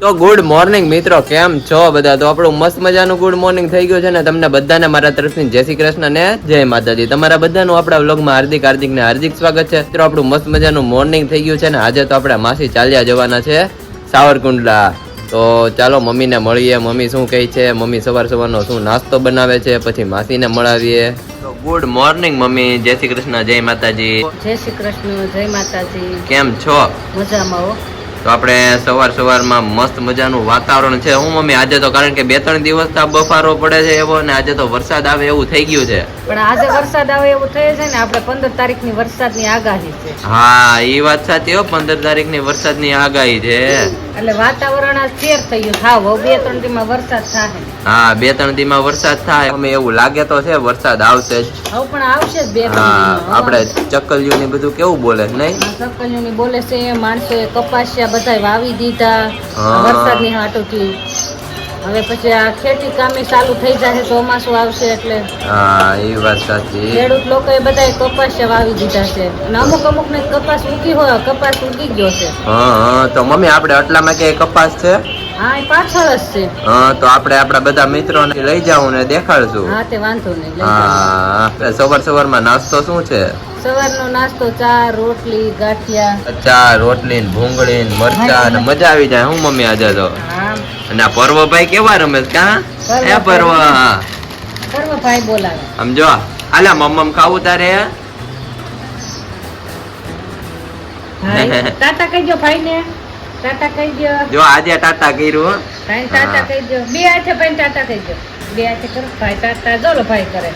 તો good morning મિત્રો કેમ છો બધા? તો આપણું મસ્ત મજાનું ગુડ મોર્નિંગ થઈ ગયું છે ને તમને બધાને મારા તરફથી જય શ્રી કૃષ્ણ ને જય માતાજી. તમારા બધાનું આપણા વ્લોગમાં હાર્દિક હાર્દિક ને હાર્દિક સ્વાગત છે. મિત્રો આપણું મસ્ત મજાનું મોર્નિંગ થઈ ગયું છે ને આજે તો આપણે માસી ચાલ્યા જવાના છે સાવરકુંડલા. તો ચાલો મમ્મીને મળીએ. મમ્મી શું કહે છે? મમ્મી સવાર સવારનો શું નાસ્તો બનાવે છે? પછી માસીને મળાવીએ. ગુડ મોર્નિંગ મમ્મી જય શ્રી કૃષ્ણ જય માતાજી. જય શ્રી કૃષ્ણ જય માતાજી. કેમ છો? મજામાં હો. તો આપણે સવાર સવારમાં મસ્ત મજાનું વાતાવરણ છે. હું મમ્મી આજે તો કારણ કે બે ત્રણ દિવસ બફારો પડે છે એવો ને આજે તો વરસાદ આવે એવું થઈ ગયું છે. પણ આજે વરસાદ આવે એવું થયે છે ને આપણે પંદર તારીખની વરસાદની આગાહી છે. હા એ વાત સાચી હો પંદર તારીખની વરસાદની આગાહી છે. એટલે વાતાવરણ ફેર થઈ ગયું. હા હવે બે ત્રણ દીમાં વરસાદ થાય હા બે ત્રણ દીમાં વરસાદ થાય. અમે એવું લાગે તો છે વરસાદ આવશે જ. હવે પણ આવશે જ બે ત્રણ આપણે ચક્કલિયું ને બધું કેવું બોલે નહીં? સકલિયોની બોલે છે માણસો કપાસિયા બધા વાવી દીધા. હા. વરસાદની હાટોથી હવે પછી આ ખેતી કામે ચાલુ થઈ જશે ચોમાસું આવશે એટલે હા એ વાત સાચી. ખેડૂત એ બધાય કપાસ વાવી દીધા છે. અને અમુક અમુક ને કપાસ ઉગી હોય કપાસ ઉગી ગયો છે. હા હા તો મમ્મી આપણે આટલામાં કે કપાસ છે? હા એ પાછળ જ છે. હા તો આપણે આપણા બધા મિત્રોને લઈ જાઉં ને દેખાડશું. હા તે વાંધો નહીં હા સવાર સવારમાં નાસ્તો શું છે? સવારનો નાસ્તો ચા રોટલી ગાંઠિયા. ચા રોટલી ભૂંગળી મરચા ને મજા આવી જાય હું મમ્મી આજે તો? અને આ પર્વભાઈ કેવા રમે કા પર્વ એ પર્વ ભાઈ બોલાવે. સમજો આલા મમ્મમ ખાવું તારે? ભાઈ ટાટા કહેજો ભાઈ ને ટાટા કહી દો જો આજે ટાટા કર્યું ભાઈ ટાટા કહી દો બે હાથે ભાઈ ટાટા કહી દો બે હાથે કરો. ભાઈ ટાટા જોલો ભાઈ કરે.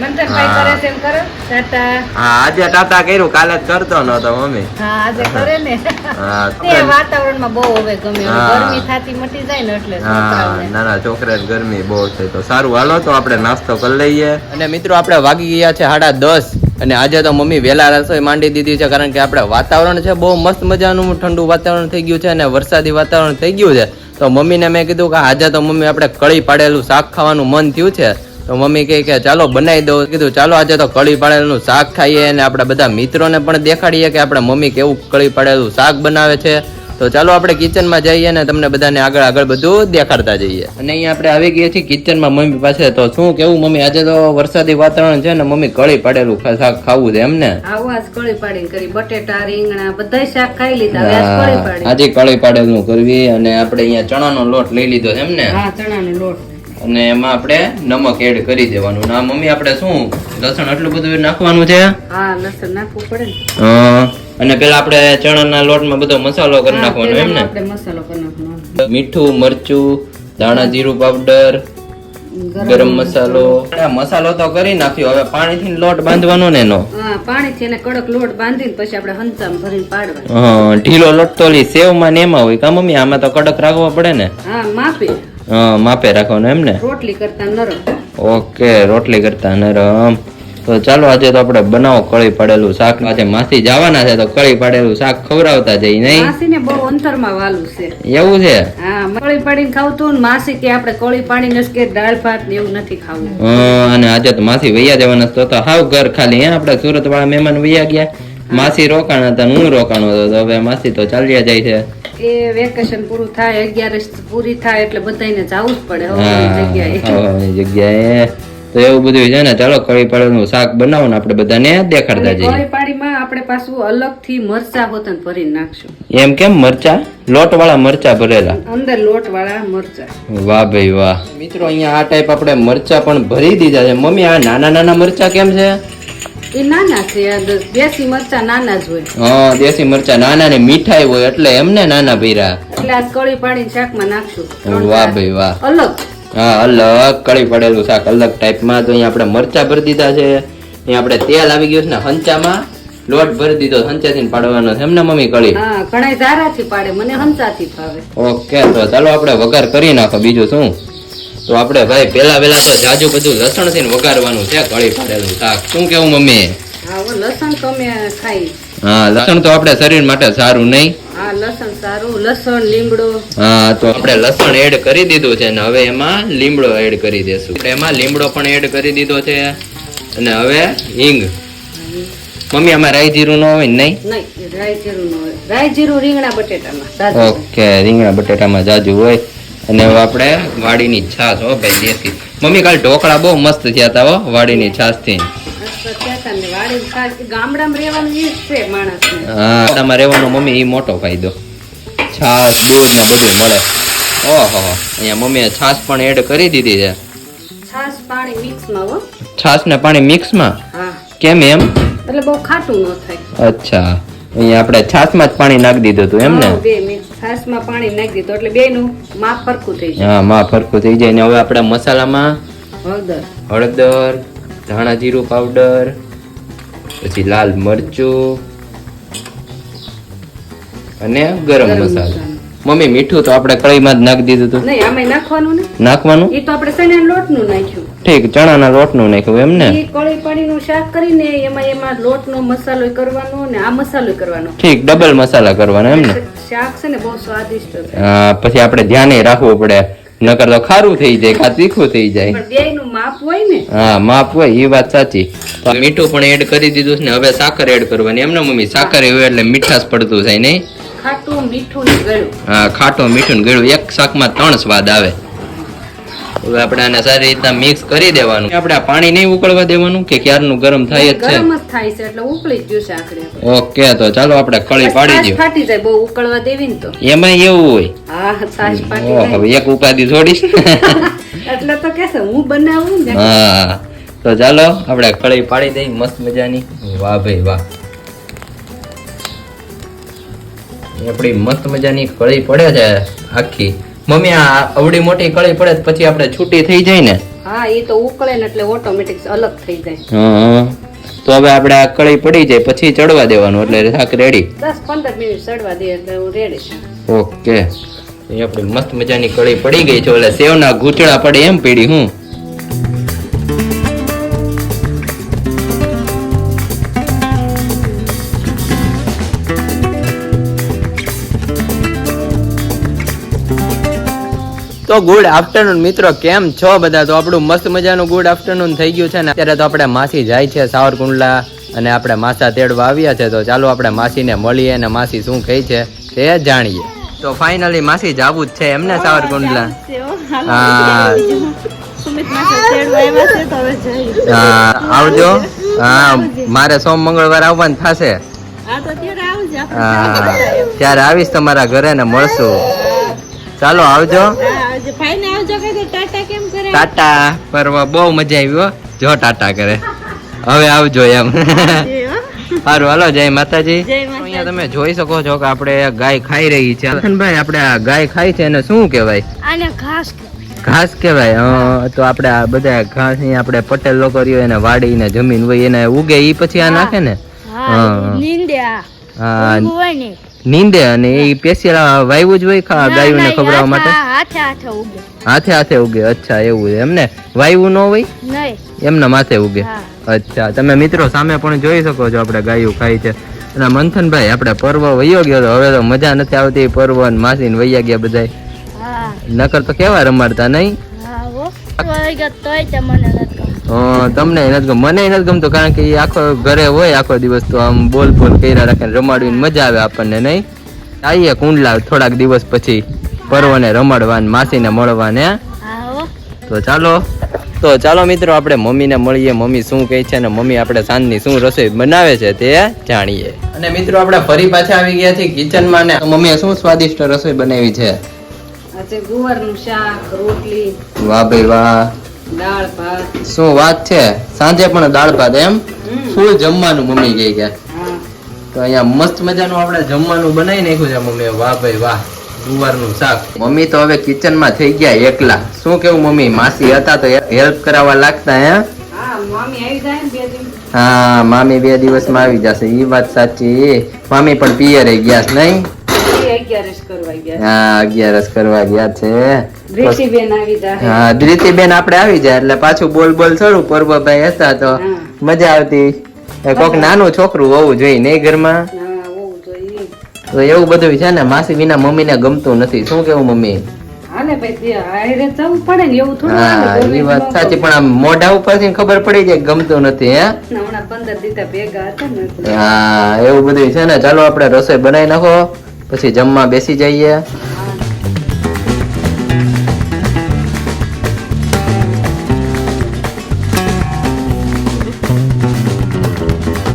મંતર ભાઈ કરે છે એમ કરો. ટાટા. હા આજે ટાટા કર્યું કાલે જ કરતો નતો મમ્મી. હા આજે કરે ને. હા તે વાતાવરણમાં બહુ હવે ગમે. ગરમી થાતી મટી જાય ને એટલે હા નાના છોકરા ગરમી બહુ છે. તો સારું હાલો તો આપણે નાસ્તો કરી લઈએ. અને મિત્રો આપણે વાગી ગયા છે સાડા દસ. અને આજે તો મમ્મી વહેલા રસોઈ માંડી દીધી છે, કારણ કે આપણે વાતાવરણ છે, બહુ મસ્ત મજાનું ઠંડુ વાતાવરણ થઈ ગયું છે અને વરસાદી વાતાવરણ થઈ ગયું છે. તો મમ્મીને મેં કીધું કે આજે તો મમ્મી આપણે કળી પાડેલું શાક ખાવાનું મન થયું છે. તો મમ્મી કહે કે ચાલો બનાવી દઉં. કીધું, ચાલો આજે તો કળી પાડેલું શાક ખાઈએ અને આપણે બધા મિત્રોને પણ દેખાડીએ કે આપણે મમ્મી કેવું કળી પાડેલું શાક બનાવે છે. તો ચાલો આપણે કિચનમાં જઈએ ને તમને બધાને આગળ આગળ બધું દેખાડતા જઈએ. અને અહીંયા આપણે આવી ગયા છીએ કિચનમાં મમ્મી પાસે. તો શું કેવું મમ્મી? આજે તો વરસાદી વાતાવરણ છે ને મમ્મી કળી પાડેલું શાક ખાવું છે એમ ને? આવું આજ કળી પાડી કરી. બટેટા રીંગણા બધા શાક ખાઈ લીધા. આજ કળી પાડેલું કરવી અને આપણે અહીંયા ચણાનો લોટ લઈ લીધો છે એમ ને? હા ચણાનો લોટ. અને એમાં આપણે નમક એડ કરી દેવાનું. ના મમ્મી આપણે શું લસણ આટલું બધું નાખવાનું છે? હા લસણ નાખવું પડે. અને પેલા આપણે ચણાના લોટમાં બધો મસાલો કરી નાખવાનો એમ ને? આપણે મસાલો કરી નાખવાનો. મીઠું મરચું ધાણા જીરું પાવડર ગરમ મસાલો. આ મસાલો તો કરી નાખ્યો. હવે પાણીથી લોટ બાંધવાનો ને એનો? હા પાણીથી એને કડક લોટ બાંધીને પછી આપણે હંચામાં ભરીને પાડવાનો. હા, ઢીલો લોટ તો સેવમાં ને એમાં હોય. કા મમ્મી આમાં તો કડક રાખવો પડે ને? હા માપે. માપે રાખવાનું એમ ને? રોટલી કરતા નરમ. ઓકે રોટલી કરતા નરમ. તો ચાલો આજે તો આપણે બનાવો કળી પડેલું શાક. આજે માસી જવાના છે તો કળી પડેલું શાક ખવડાવતા જઈ નહીં? માસીને બહુ અંતરમાં વાલું છે. એવું છે? હા કળી પાડીને ખાવતું ને માસી કે આપણે કળી પાડીને કે દાળ ભાત ને એવું નથી ખાવું. અને આજે તો માસી વૈયા જવાના છે તો તો હાવ ઘર ખાલી હે? આપણે સુરત વાળા મહેમાન વૈયા ગયા. માસી રોકાણ હતા હું રોકાણ હતો તો હવે માસી તો ચાલ્યા જાય છે. એ વેકેશન પૂરું થાય અગિયારસ પૂરી થાય એટલે બધાને જવું જ પડે જગ્યાએ. જગ્યાએ. તો એવું બધું છે ને ચાલો કળી પાડેલું શાક બનાવો ને આપણે બધાને દેખાડતા જઈએ. કળી પાડીમાં આપણે પાછું અલગથી મરચા હોતન ભરી નાખશું. એમ કેમ મરચા? લોટ વાળા મરચા ભરેલા. અંદર લોટ વાળા મરચા. વાહ ભાઈ વાહ. મિત્રો અહીંયા આ ટાઈપ આપણે મરચા પણ ભરી દીધા છે. મમ્મી આ નાના નાના મરચા કેમ છે? એ નાના છે દેશી મરચા નાના જ હોય. હા દેશી મરચા નાના ને મીઠાઈ હોય એટલે એમને નાના ભર્યા. એટલે આ કળી પાડીને શાકમાં નાખશું. વાહ ભાઈ વાહ. અલગ. હા અલગ કળી પડેલું શાક અલગ ટાઈપમાં તો અહીંયા આપણે મરચા ભરી દીધા છે. અહીંયા આપણે તેલ આવી ગયું છે ને હંચામાં. લોટ ભરી દીધો હંચાથી પાડવાનો છે. એમને મમ્મી કળી. હા ઘણા ધારાથી પાડે મને હંચાથી ભાવે. ઓકે તો ચાલો આપણે વઘાર કરી નાખો. બીજું શું? તો આપણે ભાઈ પેલા પેલા તો જાજુ બધું લસણથી વઘારવાનું છે કળી પડેલું શાક. શું કેવું મમ્મી? લસણ તો ખાઈ. હા લસણ તો આપણે શરીર માટે સારું નહીં. હા લસણ સારું લસણ લીમડો. હા તો આપણે લસણ એડ કરી દીધું છે અને હવે એમાં લીમડો એડ કરી દેશું. આપણે એમાં લીમડો પણ એડ કરી દીધો છે. અને હવે હિંગ. મમ્મી આમાં રાઈ જીરું નો હોય નહીં? નહીં રાઈ જીરું નો હોય. રાઈ જીરું રીંગણા બટેટામાં ઓકે રીંગણા બટેટામાં જાજુ હોય. અને હવે આપણે વાડીની છાશ હો ભાઈ દેશી. મમ્મી કાલ ઢોકળા બહુ મસ્ત થયા હતા હો વાડીની છાશથી મસ્ત કહેતા ને વાડીમાં ખાસ ગામડામાં રહેવાનું ઈ જ છે માણસને હા તમારે રહેવાનો મમ્મી એ મોટો ફાયદો. છાશ દૂધ ને બધું મળે. ઓહો અહીંયા મમ્મીએ છાશ પણ એડ કરી દીધી છે. છાશ પાણી મિક્સમાં? હો. છાશ ને પાણી મિક્સમાં કેમ એમ? એટલે બહુ ખાટું ન થાય. અચ્છા. અહીંયા આપણે છાશમાં જ પાણી નાખી દીધું હતું એમ ને? બે છાશમાં પાણી નાખી દીધું એટલે બેનું માપ ફરકું થઈ જાય. હા માપ ફરકું થઈ જાય. ને હવે આપણે મસાલામાં હળદર. હળદર ધાણા જીરું પાવડર પછી લાલ મરચું અને ગરમ મસાલો. મમ્મી મીઠું તો આપણે કઢાઈમાં જ નાખી દીધું હતું. નહીં આમાં નાખવાનું ને? નાખવાનું? એ તો આપણે ચણા લોટનું નાખ્યું. ઠીક ચણાના લોટનું નાખ્યું એમ ને એ કળી પાણીનું શાક કરીને એમાં એમાં લોટનો મસાલો કરવાનો ને આ મસાલો કરવાનો. ઠીક ડબલ મસાલા કરવાના એમ ને શાક છે ને બહુ સ્વાદિષ્ટ હા, પછી આપણે ધ્યાને રાખવું પડે. નકર તો ખારું થઈ જાય કા તીખું થઈ જાય. પણ બે માપ હોય ને? હા માપ હોય એ વાત સાચી. તો મીઠું પણ એડ કરી દીધું છે ને હવે સાકર એડ કરવાની. એમ ને મમ્મી સાકર એવું એટલે મીઠાશ પડતું થાય નહીં? ખાટું મીઠું ને ગળ્યું. હા ખાટું મીઠું ને ગળ્યું. એક શાકમાં ત્રણ સ્વાદ આવે. હવે આપણે આને સારી રીતના મિક્સ કરી દેવાનું. આપણે આ પાણી નહીં ઉકળવા દેવાનું કે ક્યારનું ગરમ થાય જ છે? ગરમ જ થાય છે એટલે ઉકળી જ છે આખરે ઓકે તો ચાલો આપણે કળી પાડી દઈએ. ફાટી જાય બહુ ઉકળવા દેવી ને તો. એમાં એવું હોય. હા સાસ ફાટી જાય. હવે એક ઉપાદી છોડીશ એટલે તો કે હું બનાવું ને? હા તો ચાલો આપણે કળી પાડી દઈ મસ્ત મજાની. વાહ ભાઈ વાહ. આપણી મસ્ત મજાની કળી પડે છે આખી. મમ્મી આ અવડી મોટી કળી પડે પછી આપણે છૂટી થઈ જાય ને? હા એ તો ઉકળે ને એટલે ઓટોમેટિક અલગ થઈ જાય. હં. તો હવે આપણે આ કળી પડી જાય પછી ચડવા દેવાનું એટલે શાક રેડી. દસ પંદર મિનિટ ચડવા દે એટલે હું રેડી છું. ઓકે. એ આપણી મસ્ત મજાની કળી પડી ગઈ છે એટલે સેવના ઘૂંટડા પડે એમ પીડી હું. તો ગુડ આફ્ટરનૂન મિત્રો કેમ છો બધા? તો આપણું મસ્ત મજાનું ગુડ આફ્ટરનૂન થઈ ગયું છે ને અત્યારે તો આપણે માસી જાય છે સાવરકુંડલા અને આપણે માસા તેડવા આવ્યા છે. તો ચાલો આપણે માસીને મળીએ અને માસી શું કહે છે તે જાણીએ. તો ફાઇનલી માસી જાવું જ છે એમને સાવરકુંડલા? હા. હા, આવજો. હા મારે સોમ મંગળવાર આવવાનું થશે. ત્યારે આવીશ તમારા ઘરે ને મળશું. ચાલો આવજો. ટાટા પરવા બહુ મજા આવી હો. જો ટાટા કરે. હવે આવજો એમ. સારું હાલો જય માતાજી. અહીંયા તમે જોઈ શકો છો કે આપણે ગાય ખાઈ રહી છે. ભાઈ આપણે આ ગાય ખાઈ છે એને શું કહેવાય? આને ઘાસ ઘાસ કહેવાય. તો આપણે આ બધા ઘાસ અહીં આપણે પટેલ લોકો રહ્યો એને વાડી ને જમીન હોય એને ઉગે એ પછી આ નાખે ને? હા નીંદે અને એ સ્પેશિયલ વાયવું જ હોય ખા ગાયોને ખવડાવવા માટે? હાથે હાથે ઉગે. હાથે હાથે ઉગે. અચ્છા એવું છે. એમને વાયવું ન હોય? એમના માથે ઉગે. અચ્છા તમે મિત્રો સામે પણ જોઈ શકો છો આપણે ગાયું ખાય છે. અને મંથનભાઈ આપણે પર્વ વયો ગયો તો હવે તો મજા નથી આવતી. પર્વ ને માસી ને વૈયા ગયા બધા નકર તો કેવા રમાડતા નહીં? તમને નથી ગમ મને નથી ગમતું કારણ કે એ આખો ઘરે હોય આખો દિવસ તો આમ બોલ બોલ કર્યા રાખે ને રમાડવીને મજા આવે આપણને નહીં? આવીએ કુંડલા થોડાક દિવસ પછી પર્વને રમાડવાને માસીને મળવાને. તો ચાલો તો ચાલો મિત્રો આપણે મમ્મીને મળીએ. મમ્મી શું કહે છે અને મમ્મી આપણે સાંજની શું રસોઈ બનાવે છે તે જાણીએ. અને મિત્રો આપણે ફરી પાછા આવી ગયા છીએ કિચનમાં ને. મમ્મીએ શું સ્વાદિષ્ટ રસોઈ બનાવી છે? આજે ગુવારનું શાક રોટલી. વાહ ભાઈ વાહ. દાળ ભાત. શું વાત છે? સાંજે પણ દાળ ભાત એમ? ફૂલ જમવાનું મમ્મી કહી ગયા તો અહીંયા મસ્ત મજાનું આપણે જમવાનું બનાવી નાખ્યું છે મમ્મી વાહ ભાઈ વાહ ગુવારનું શાક. મમ્મી તો હવે કિચનમાં થઈ ગયા એકલા. શું કેવું મમ્મી? માસી હતા તો હેલ્પ કરાવવા લાગતા હે? હા મામી બે દિવસમાં આવી જશે. એ વાત સાચી. મામી પણ પિયરે ગયા નહીં? આવી જાય હા. ધ્રીતિબેન આપણે આવી જાય એટલે પાછું બોલ બોલ થોડું. પર્વભાઈ હતા તો મજા આવતી. કોક નાનું છોકરું હોવું જોઈએ નહીં ઘરમાં? તો એવું બધું છે ને માસી વિના મમ્મી ને ગમતું નથી. શું કેવું મમ્મી? સાચી પણ આમ મોઢા ઉપરથી ખબર પડી જાય કે ગમતું નથી હે. હા એવું બધું છે ને. ચાલો આપણે રસોઈ બનાવી નાખો. પછી જમવા બેસી જઈએ.